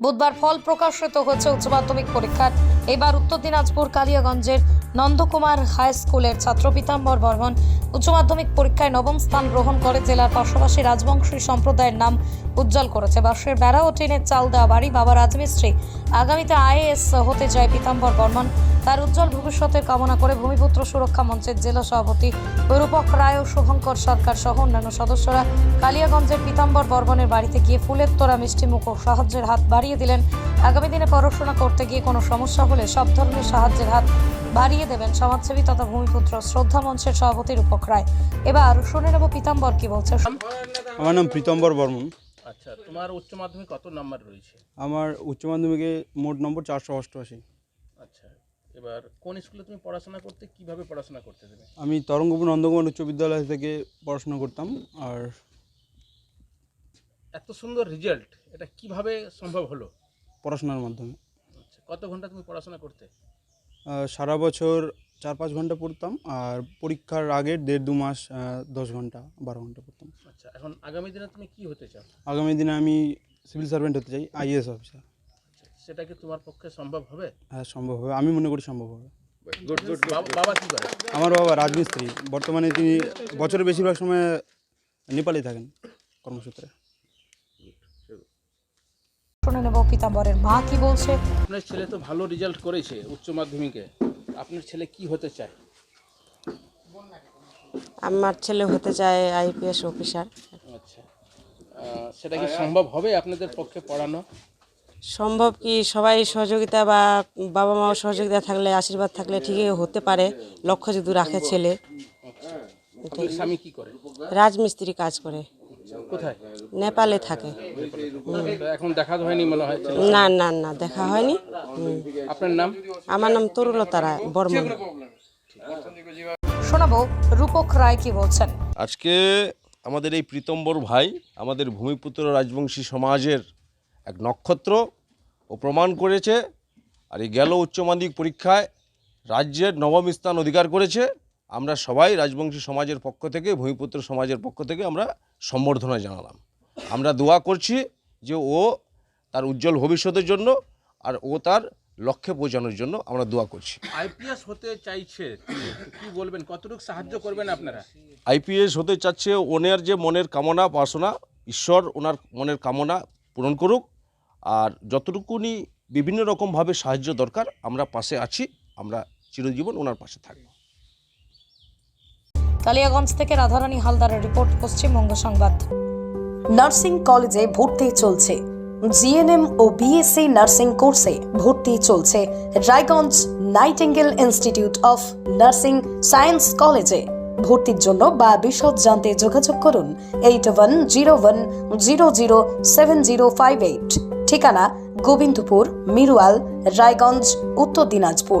বুধবার ফল প্রকাশিত হয়েছে উচ্চ মাধ্যমিক পরীক্ষার এবার উত্তর দিনাজপুর কালিয়াগঞ্জের নন্দকুমার হাই স্কুলের ছাত্র পীতাম্বর বর্মন উচ্চ মাধ্যমিক পরীক্ষায় নবম স্থান গ্রহণ করে, জেলার পাশাপাশি রাজবংশী সম্প্রদায়ের নাম উজ্জ্বল করেছে। বাঁশের বেড়া ও টিনের চাল দেওয়া বাড়ি বাবা রাজমিস্ত্রি আগামীতে আইএএস হতে যায় পীতাম্বর বর্মন। তার উজ্জ্বল ভবিষ্যতের কামনা করে ভূমিপুত্র সুরক্ষা মঞ্চের জেলা সভাপতি রূপক রায় ও শুভঙ্কর সরকার সহ অন্যান্য সদস্যরা কালিয়াগঞ্জের পীতাম্বর বর্মনের বাড়িতে গিয়ে ফুলের তোড়া মিষ্টিমুখ ও সাহায্যের হাত বাড়িয়ে দিলেন। আগামী দিনে পড়াশোনা করতে গিয়ে কোনো সমস্যা হলে সব ধরনের সাহায্যের হাত বাড়িয়ে দেবেন সমাজসেবী তথা ভূমিপুত্র শ্রদ্ধা মঞ্চের সভাপতি রূপক রায়। এবার শুনে নেব পীতাম্বর কি বলছে। আমার নাম প্রীতম্বর বর্মন। আচ্ছা তোমার উচ্চ মাধ্যমিক কত নাম্বার রয়েছে? আমার উচ্চ মাধ্যমিকে মোট নম্বর চারশো অষ্টআশি। আচ্ছা এবার কোন স্কুলে তুমি পড়াশোনা করতে কীভাবে পড়াশোনা করতে দেবে? আমি তরঙ্গপুর নন্দকুমার উচ্চ বিদ্যালয় থেকে পড়াশোনা করতাম আর এত সুন্দর রেজাল্ট এটা কীভাবে সম্ভব হলো? পড়াশোনার মাধ্যমে। আচ্ছা কত ঘণ্টা তুমি পড়াশোনা করতে? সারা বছর চার পাঁচ ঘণ্টা পড়তাম আর পরীক্ষার আগের দেড় দু মাস দশ ঘণ্টা বারো ঘণ্টা পড়তাম। আচ্ছা এখন আগামী দিনে তুমি কি হতে চাও? আগামী দিনে আমি সিভিল সার্ভেন্ট হতে চাই আইএস অফিসার। সেটা কি তোমার পক্ষে সম্ভব হবে? হ্যাঁ সম্ভব হবে। আমি মনে করি সম্ভব হবে। বাবা- বাবা কি করে? আমার বাবা রাজমিস্ত্রি। বর্তমানে তিনি বছরের বেশিরভাগ সময় নেপালে থাকেন কর্মসূত্রে। শুনে নেব পীতাম্বরের মা কি বলছে? আপনার ছেলে তো ভালো রেজাল্ট করেছে উচ্চ মাধ্যমিকে। আপনার ছেলে কি হতে চায়? আমার ছেলে হতে চায় আইপিএস অফিসার। আচ্ছা। সেটা কি সম্ভব হবে আপনাদের পক্ষে পড়ানো? সম্ভব কি সবাই সহযোগিতা বা বাবা মাও সহযোগিতা থাকলে আশীর্বাদ থাকলে ঠিকই হতে পারে লক্ষ্য যদি রাখে ছেলে। আপনার স্বামী কি করে? রাজমিস্ত্রি কাজ করে। কোথায়? নেপালে থাকে। এখন দেখা হয়নি মনে হয়? না না না দেখা হয়নি। আপনার নাম? আমার নাম তরুলতা রায় বর্মন। শোনাবো রূপক রায় কি বলছেন? আজকে আমাদের এই প্রীতম্বর ভাই আমাদের ভূমিপুত্র রাজবংশী সমাজের এক নক্ষত্র ও প্রমাণ করেছে আর এই গেল উচ্চ মাধ্যমিক পরীক্ষায় রাজ্যের নবম স্থান অধিকার করেছে। আমরা সবাই রাজবংশী সমাজের পক্ষ থেকে ভূমিপুত্র সমাজের পক্ষ থেকে আমরা সম্বর্ধনা জানালাম। আমরা দোয়া করছি যে ও তার উজ্জ্বল ভবিষ্যতের জন্য আর ও তার লক্ষ্যে পৌঁছানোর জন্য আমরা দোয়া করছি। আইপিএস হতে চাইছে কি বলবেন? কতটুকু সাহায্য করবেন আপনারা? আইপিএস হতে চাচ্ছে ওনার যে মনের কামনা বাসনা ঈশ্বর ওনার মনের কামনা পূরণ করুক আর যতটুকুনি বিভিন্ন রকমভাবে সাহায্য দরকার আমরা পাশে আছি আমরা চিরজীবন ওনার পাশে থাকব। কালিয়াগঞ্জ থেকে রাধারানী হালদারের রিপোর্ট, পশ্চিমবঙ্গ সংবাদ। নার্সিং কলেজে ভর্তি চলছে। জিএনএম ও বিএসসি নার্সিং কোর্সে ভর্তি চলছে Raiganj Nightingale institute of nursing science কলেজে। ভর্তির জন্য বা বিশদ জানতে যোগাযোগ করুন eight one zero one zero zero seven zero five eight. ঠিকানা গোবিন্দপুর, মিরুয়াল, রায়গঞ্জ, উত্তর দিনাজপুর।